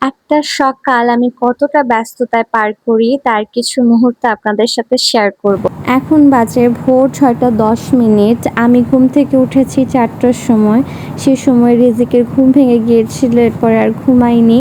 একটা সকাল আমি কতটা ব্যস্ততায় পার করি তার কিছু মুহূর্ত আপনাদের সাথে শেয়ার করব। এখন বাজে ভোর ছয়টা দশ মিনিট। আমি ঘুম থেকে উঠেছি চারটার সময়। সে সময় রিজিকের ঘুম ভেঙে গিয়েছিল, এরপরে আর ঘুমাইনি।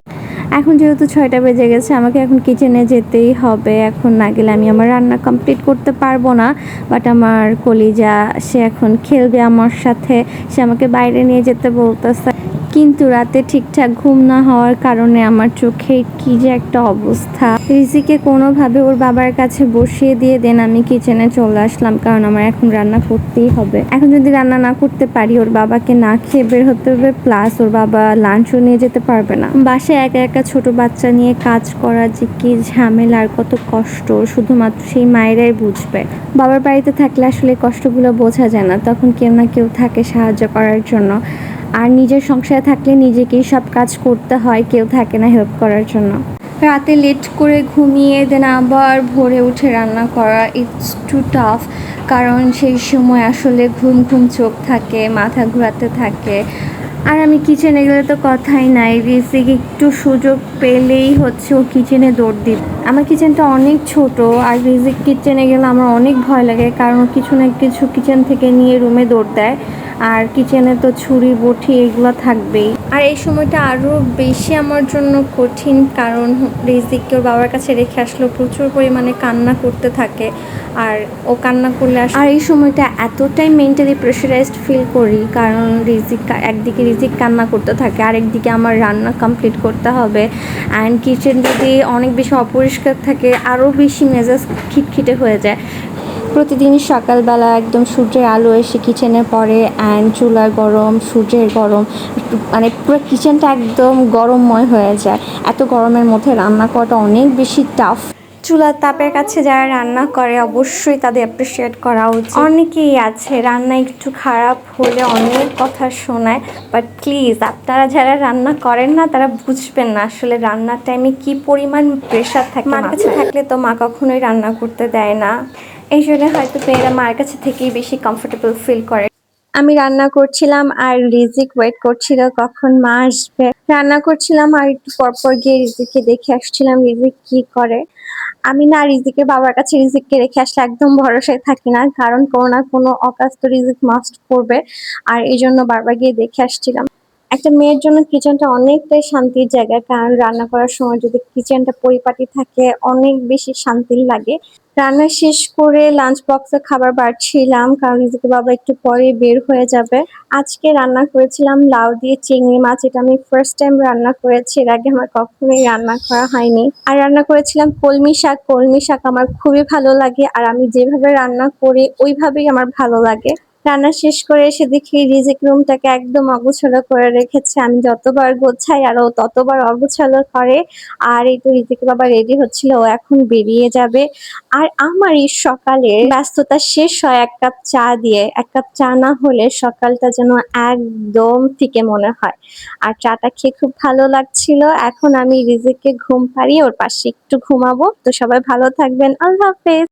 এখন যেহেতু ছয়টা বেজে গেছে, আমাকে এখন কিচেনে যেতেই হবে। এখন না গেলে আমি আমার রান্না কমপ্লিট করতে পারব না। বাট আমার কলিজা, সে এখন খেলবে আমার সাথে। সে আমাকে বাইরে নিয়ে যেতে বলতেছে। কিন্তু রাতে ঠিকঠাক ঘুম না হওয়ার কারণে আমার চোখে কি যে একটা অবস্থা। রিজিকে কোনোভাবে ওর বাবার কাছে বসিয়ে দিয়ে দেন আমি কিচেনে চলে আসলাম, কারণ আমার এখন রান্না করতেই হবে। এখন যদি রান্না না করতে পারি, ওর বাবাকে না খেয়ে বের হতে হবে প্লাস ওর বাবা লাঞ্চও নিয়ে যেতে পারবে না। বাসায় একা একা ছোট বাচ্চা নিয়ে কাজ করা যে কি ঝামেলা আর কত কষ্ট শুধুমাত্র সেই মায়েরাই বুঝবে। বাবার বাড়িতে থাকলে আসলে কষ্টগুলো বোঝা যায় না, তখন কেউ না কেউ থাকে সাহায্য করার জন্য। আর নিজের সংসারে থাকলে নিজেকেই সব কাজ করতে হয়, কেউ থাকে না হেল্প করার জন্য। রাতে লেট করে ঘুমিয়ে দেন আবার ভোরে উঠে রান্না করা ইটস টু টাফ কারণ সেই সময় আসলে ঘুম ঘুম চোখ থাকে, মাথা ঘোরাতে থাকে। আর আমি কিচেনে গেলে তো কথাই নাই রিসিক একটু সুযোগ পেলেই হচ্ছে ও কিচেনে দৌড় দিত আমার কিচেনটা অনেক ছোট, আর রিজিক কিচেনে গেলে আমার অনেক ভয় লাগে, কারণ কিছু না কিছু কিচেন থেকে নিয়ে রুমে দৌড় দেয়। আর কিচেনে তো ছুরি, বটি এগুলো থাকবেই। আর এই সময়টা আরও বেশি আমার জন্য কঠিন, কারণ রিজিককে ওর বাবার কাছে রেখে আসলো, প্রচুর পরিমাণে কান্না করতে থাকে। আর ও কান্না করলে আর এই সময়টা এতটাই মেন্টালি প্রেশারাইজড ফিল করি, কারণ রিজিক, একদিকে রিজিক কান্না করতে থাকে আর একদিকে আমার রান্না কমপ্লিট করতে হবে। অ্যান্ড কিচেন যদি অনেক বেশি অপরিষ্কার থাকে আরও বেশি মেজাজ খিটখিটে হয়ে যায়। প্রতিদিন সকালবেলা একদম সূর্যের আলো এসে কিচেনে পড়ে অ্যান্ড চুলার গরম সূর্যের গরম মানে পুরো কিচেনটা একদম গরমময় হয়ে যায়। এত গরমের মধ্যে রান্না করাটা অনেক বেশি টাফ চুলার তাপের কাছে যারা রান্না করে অবশ্যই তাদের অ্যাপ্রিসিয়েট করা উচিত। অনেকেই আছে রান্না একটু খারাপ হলে অনেক কথা শোনায় বাট প্লিজ আপনারা যারা রান্না করেন না তারা বুঝবেন না আসলে রান্নার টাইমে কি পরিমাণ প্রেশার থাকে মার কাছে থাকলে তো মা কখনোই রান্না করতে দেয় না। এই জন্য হয়তো মেয়েরা মার কাছে থেকেই বেশি কমফোর্টেবল ফিল করে। আমি রান্না করছিলাম আর রিজিক ওয়েট করছিল কখন মা আসবে। রান্না করছিলাম আর একটু পরপর গিয়ে রিজিককে দেখে আসছিলাম, রিজিক কি করে? আমি না রিজিকের বাবার কাছে রিজিককে রেখে আসলে একদম ভরসায় থাকি না, কারণ কোনো না কোনো অকাজ তো রিজিক মাস্ট করবে। আর এই জন্য বারবার গিয়ে দেখে আসছিলাম। একটা মেয়ের জন্য কিচেনটা অনেকটাই শান্তির জায়গা, কারণ রান্না করার সময় যদি কিচেনটা পরিপাটি থাকে, অনেক বেশি শান্তি লাগে। রান্না শেষ করে লাঞ্চ বক্সে খাবার বাড়ছিলাম, কারণ রিজিকে বাবা একটু পরে বের হয়ে যাবে। আজকে রান্না করেছিলাম লাউ দিয়ে চিংড়ি মাছ, এটা আমি ফার্স্ট টাইম রান্না করেছি, এর আগে আমার কখনোই রান্না করা হয়নি। আর রান্না করেছিলাম কলমি শাক কলমি শাক আমার খুবই ভালো লাগে, আর আমি যেভাবে রান্না করি, ওইভাবেই আমার ভালো লাগে। রান্না শেষ করে এসে দেখি রিজিক রুমটাকে একদম অগোছালো করে রেখেছে। আমি যতবার গোছাই আর ও ততবার অগোছালো করে, আর এই তো রিজিক বাবা রেডি হচ্ছিল, ও এখন বেরিয়ে যাবে। আর আমার এই সকালে ব্যস্ততা শেষ হয় এক কাপ চা দিয়ে। এক কাপ চা না হলে সকালটা যেন একদম থেকে মনে হয়। আর চাটা খেয়ে খুব ভালো লাগছিল। এখন আমি রিজিককে ঘুম পাড়িয়ে ওর পাশে একটু ঘুমাবো। তো সবাই ভালো থাকবেন। আল্লাহ হাফেজ।